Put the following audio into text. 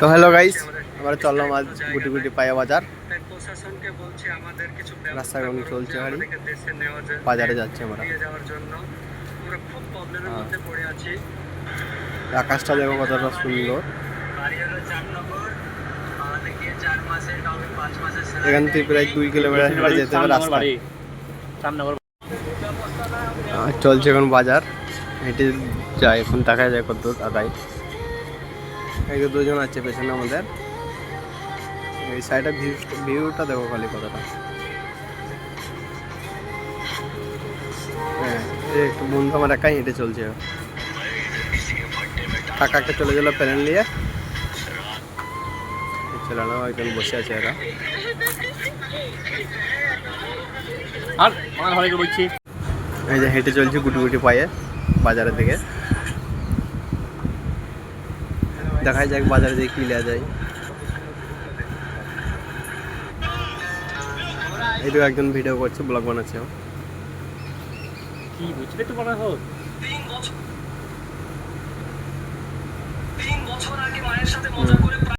তো hello guys আমরা চললাম আজ গুটি গুটি পায়া বাজার। তাই প্রশাসনকে বলছি আমাদের কিছু রাস্তা ব্যবস্থা চলছে গাড়ি। বাজারে যাচ্ছি আমরা। হ্যাঁ। পড়ে আছি। আকাশটা দেখো কতটা সুন্দর। বাড়ি হলো চার নম্বর আমাদের গিয়ে চার মাসে কাউকে পাঁচ মাসে এখান থেকে প্রায় দুই কিলোমিটার হেঁটে যেতে হবে রাস্তা আর চলছে এখন বাজার। হেঁটে যায় এখন দেখা যায় কত আগায়। এই যে দুজন আছে পেছনে আমাদের। এই সাইডে ভিউ ভিউটা দেখো খালি কতটা হ্যাঁ এই একটু বন্ধু আমার একাই হেঁটে চলছে। কাকাকে চলে গেল প্যানেল নিয়ে। চলে না একজন বসে আছে এরা। আর আমার ঘরে বলছি। এই যে হেঁটে চলছে গুটি গুটি পায়ে বাজারের দিকে। দেখাই যাক বাজারে দিয়ে কি নেওয়া যায়। এটাও একজন ভিডিও করছে ব্লগ বানাচ্ছে কি বুঝলে তো মনে হোক। তিন বছর তিন বছর আগে মায়ের সাথে মজা করে